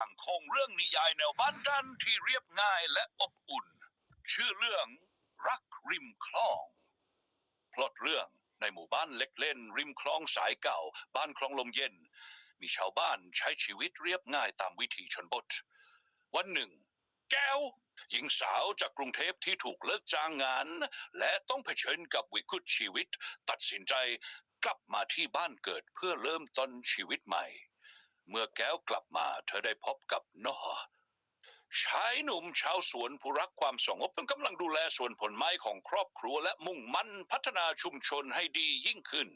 ตั้งคงเรื่องนิยายแนวบ้านดันที่เรียบง่ายและอบอุ่น ชื่อเรื่องรักริมคลองพล็อตเรื่องในหมู่บ้านเล็กเล่น ริมคลองสายเก่า บ้านคลองลมเย็น มีชาวบ้านใช้ชีวิตเรียบง่ายตามวิถีชนบท วันหนึ่ง แก้ว หญิงสาวจากกรุงเทพที่ถูกเลิกจ้างงาน และต้องเผชิญกับวิกฤตชีวิต ตัดสินใจกลับมาที่บ้านเกิดเพื่อเริ่มต้นชีวิตใหม่ เมื่อแก้วกลับมา เธอได้พบกับนอชายหนุ่มชาวสวนผู้รักความสงบกำลังดูแลสวนผลไม้ของครอบครัวและมุ่งมั่นพัฒนาชุมชนให้ดียิ่งขึ้น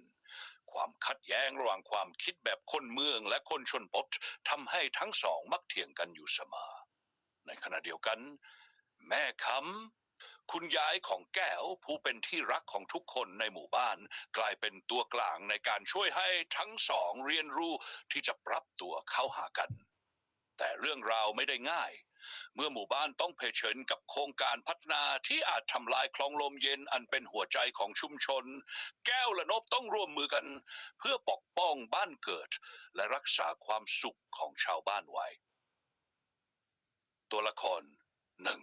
ความขัดแย้งระหว่างความคิดแบบคนเมืองและคนชนบททำให้ทั้งสองมักเถียงกันอยู่เสมอในขณะเดียวกัน แม่คำ คุณยายของแก้วผู้เป็นที่รักของทุกคนในหมู่บ้าน กลายเป็นตัวกลางในการช่วยให้ทั้งสองเรียนรู้ที่จะปรับตัวเข้าหากัน แต่เรื่องราวไม่ได้ง่าย เมื่อหมู่บ้านต้องเผชิญกับโครงการพัฒนาที่อาจทำลายคลองลมเย็นอันเป็นหัวใจของชุมชน แก้วและนบต้องร่วมมือกัน เพื่อปกป้องบ้านเกิด และรักษาความสุขของชาวบ้านไว้ ตัวละครหนึ่ง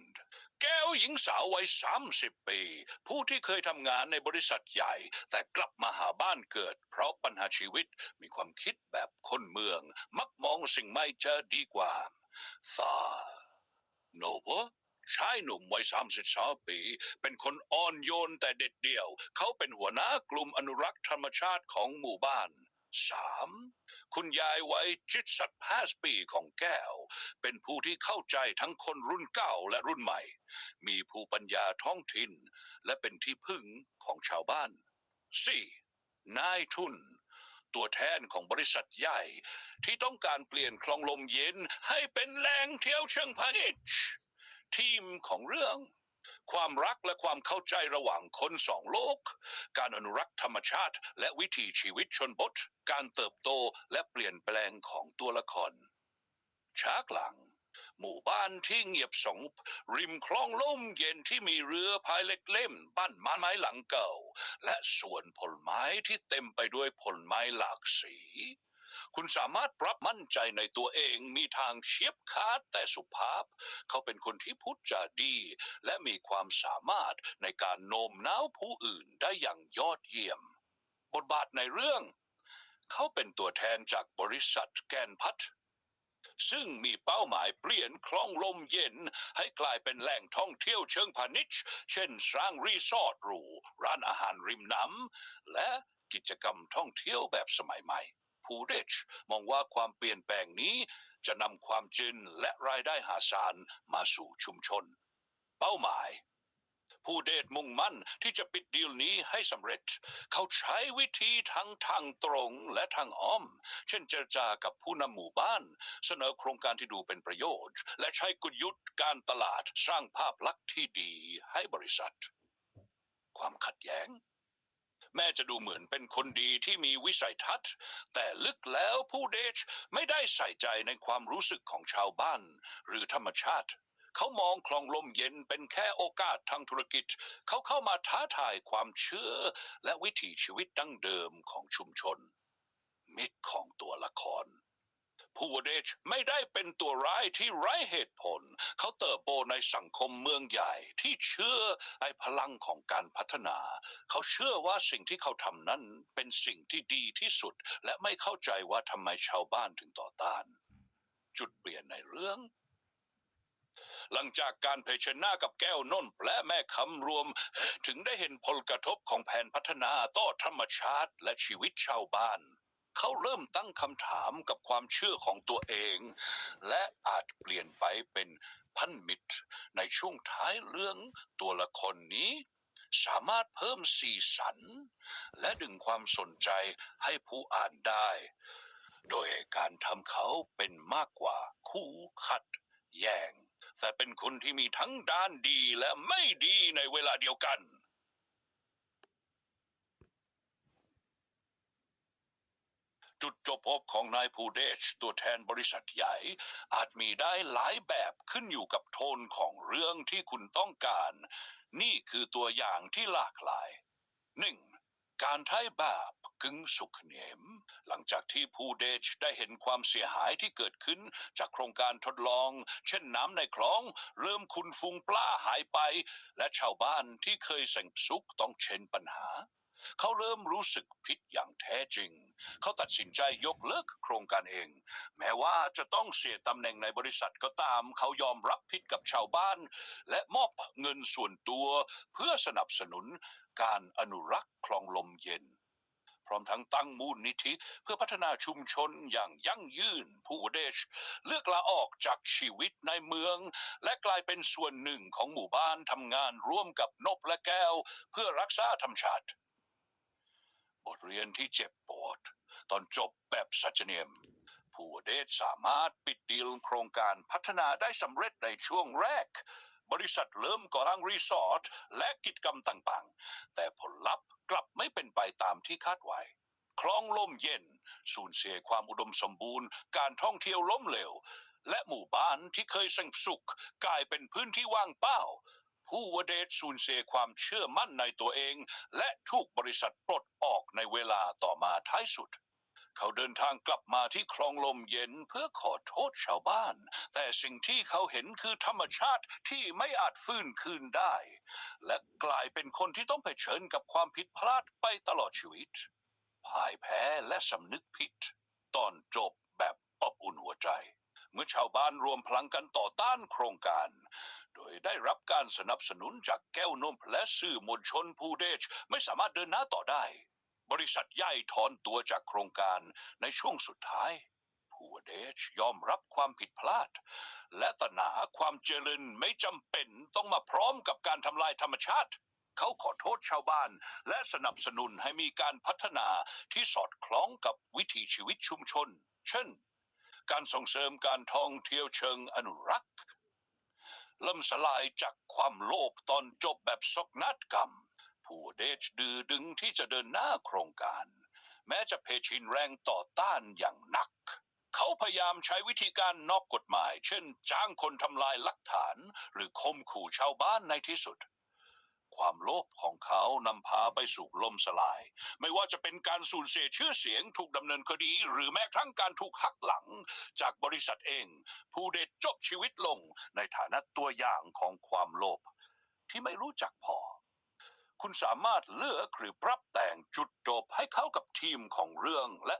แก้วหญิงสาววัยสามสิบปี ผู้ที่เคยทำงานในบริษัทใหญ่ แต่กลับมาหาบ้านเกิด เพราะปัญหาชีวิตมีความคิดแบบคนเมือง มักมองสิ่งไม่จะดีกว่าซาโนบชายหนุ่มวัยสามสิบสามปี เป็นคนอ่อนโยนแต่เด็ดเดี่ยว เขาเป็นหัวหน้ากลุ่มอนุรักษ์ธรรมชาติของหมู่บ้าน สามคุณยายวัยจิตสัตห้าปีของแก้ว เป็นผู้ที่เข้าใจทั้งคนรุ่นเก่าและรุ่นใหม่ มีภูมิปัญญาท้องถิ่น และเป็นที่พึ่งของชาวบ้าน 4. นายทุน ตัวแทนของบริษัทใหญ่ ที่ต้องการเปลี่ยนคลองลมเย็นให้เป็นแหล่งเที่ยวเชิงพาณิชย์ทีมของเรื่อง ความรักและความเข้าใจระหว่างคนสองโลก การอนุรักษ์ธรรมชาติ และวิถีชีวิตชนบท การเติบโตและเปลี่ยนแปลงของตัวละครฉากหลัง หมู่บ้านที่เงียบสงบริมคลองล่มเย็นที่มีเรือพายเล็กเล่ม บ้านไม้ไม้หลังเก่า และสวนผลไม้ที่เต็มไปด้วยผลไม้หลากสี คุณสามารถปรับมั่นใจในตัวเองมีทางเฉียบขาดแต่สุภาพ เขาเป็นคนที่พูดจาดี และมีความสามารถในการโน้มน้าวผู้อื่นได้อย่างยอดเยี่ยม บทบาทในเรื่อง เขาเป็นตัวแทนจากบริษัทแกนพัฒซึ่งมีเป้าหมายเปลี่ยนคลองลมเย็น ให้กลายเป็นแหล่งท่องเที่ยวเชิงพาณิชย์ เช่นสร้างรีสอร์ทหรู ร้านอาหารริมน้ำและกิจกรรมท่องเที่ยวแบบสมัยใหม่ ผู้เดชมองว่าความเปลี่ยนแปลงนี้ จะนำความจินและรายได้หาศาลมาสู่ชุมชน เป้าหมายผู้เดชมุ่งมั่นที่จะปิดดีลนี้ให้สำเร็จ เขาใช้วิธีทั้งทางตรงและทางอ้อม เช่นเจรจากับผู้นำหมู่บ้าน เสนอโครงการที่ดูเป็นประโยชน์ และใช้กลยุทธ์การตลาดสร้างภาพลักษณ์ที่ดีให้บริษัท ความขัดแย้ง แม่จะดูเหมือนเป็นคนดีที่มีวิสัยทัศน์ แต่ลึกแล้วผู้เดชไม่ได้ใส่ใจในความรู้สึกของชาวบ้าน หรือธรรมชาติ เขามองคลองลมเย็นเป็นแค่โอกาสทางธุรกิจ เขาเข้ามาท้าทายความเชื่อ และวิถีชีวิตดั้งเดิมของชุมชน มิตรของตัวละคร ผู้เดชไม่ได้เป็นตัวร้ายที่ไร้เหตุผล เขาเติบโตในสังคมเมืองใหญ่ที่เชื่อไอ้พลังของการพัฒนา เขาเชื่อว่าสิ่งที่เขาทำนั้นเป็นสิ่งที่ดีที่สุด และไม่เข้าใจว่าทำไมชาวบ้านถึงต่อต้าน จุดเปลี่ยนในเรื่องหลังจากการเผชิญหน้ากับแก้วน้นและแม่คำรวม ถึงได้เห็นผลกระทบของแผนพัฒนาต่อธรรมชาติและชีวิตชาวบ้าน เขาเริ่มตั้งคำถามกับความเชื่อของตัวเอง และอาจเปลี่ยนไปเป็นพันมิตร ในช่วงท้ายเรื่องตัวละครนี้ สามารถเพิ่มสีสัน และดึงความสนใจให้ผู้อ่านได้ โดยการทำเขาเป็นมากกว่าคู่ขัดแย้งแต่เป็นคนที่มีทั้งด้านดีและไม่ดีในเวลาเดียวกัน จุดจบพบของนายภูเดชตัวแทนบริษัทใหญ่ อาจมีได้หลายแบบขึ้นอยู่กับโทนของเรื่องที่คุณต้องการ นี่คือตัวอย่างที่หลากหลาย 1. การไทยแบบกึ่งสุขเหนม หลังจากที่ผู้เดชได้เห็นความเสียหายที่เกิดขึ้นจากโครงการทดลอง เช่นน้ำในคลอง เริ่มคุณฟุงปลาหายไป และชาวบ้านที่เคยสังสุขต้องเช่นปัญหา เขาเริ่มรู้สึกผิดอย่างแท้จริง เขาตัดสินใจยกเลิกโครงการเอง แม้ว่าจะต้องเสียตำแหน่งในบริษัทก็ตาม เขายอมรับผิดกับชาวบ้าน และมอบเงินส่วนตัวเพื่อสนับสนุนการอนุรักษ์คลองลมเย็น พร้อมทั้งตั้งมูลนิธิเพื่อพัฒนาชุมชนอย่างยั่งยืนผู้เดช เลือกลาออกจากชีวิตในเมือง และกลายเป็นส่วนหนึ่งของหมู่บ้านทำงานร่วมกับนบและแก้ว เพื่อรักษาธรรมชาติ ทเรียนที่เจ็บปวด ตอนจบแบบสัจเนียม ผู้เดชสามารถปิดดีลโครงการพัฒนาได้สำเร็จในช่วงแรก บริษัทเริ่มก่อตั้งรีสอร์ทและกิจกรรมต่างๆ แต่ผลลัพธ์กลับไม่เป็นไปตามที่คาดไว้คลองล่มเย็น สูญเสียความอุดมสมบูรณ์ การท่องเที่ยวล้มเหลว และหมู่บ้านที่เคยสงบสุข กลายเป็นพื้นที่ว่างเปล่า ผู้วเดชสูญเสียความเชื่อมั่นในตัวเอง และถูกบริษัทปลดออกในเวลาต่อมาท้ายสุด เขาเดินทางกลับมาที่คลองลมเย็นเพื่อขอโทษชาวบ้าน แต่สิ่งที่เขาเห็นคือธรรมชาติที่ไม่อาจฟื้นคืนได้ และกลายเป็นคนที่ต้องเผชิญกับความผิดพลาดไปตลอดชีวิตพ่ายแพ้และสำนึกผิด ตอนจบแบบอบอุ่นหัวใจ เมื่อชาวบ้านรวมพลังกันต่อต้านโครงการ โดยได้รับการสนับสนุนจากแก้วนมและสื่อมวลชนผู้เดชไม่สามารถเดินหน้าต่อได้ บริษัทใหญ่ถอนตัวจากโครงการในช่วงสุดท้ายผู้เดชยอมรับความผิดพลาด และตระหนาความเจริญไม่จำเป็นต้องมาพร้อมกับการทำลายธรรมชาติเขาขอโทษชาวบ้าน และสนับสนุนให้มีการพัฒนาที่สอดคล้องกับวิถีชีวิตชุมชน เช่น การส่งเสริมการท่องเที่ยวเชิงอนุรักษ์ล่มสลายจากความโลภตอนจบแบบสกนาฏกรรม ผู้เดชดื้อดึงที่จะเดินหน้าโครงการ แม้จะเพชินแรงต่อต้านอย่างหนัก เขาพยายามใช้วิธีการนอกกฎหมาย เช่น จ้างคนทำลายหลักฐาน หรือข่มขู่ชาวบ้านในที่สุด ความโลภของเขานำพาไปสู่ล่มสลาย ไม่ว่าจะเป็นการสูญเสียชื่อเสียงถูกดำเนินคดี หรือแม้กระทั่งการถูกหักหลังจากบริษัทเอง ผู้เดชจบชีวิตลงในฐานะตัวอย่างของความโลภที่ไม่รู้จักพอ คุณสามารถเลือกหรือปรับแต่งจุดจบให้เข้ากับทีมของเรื่องและ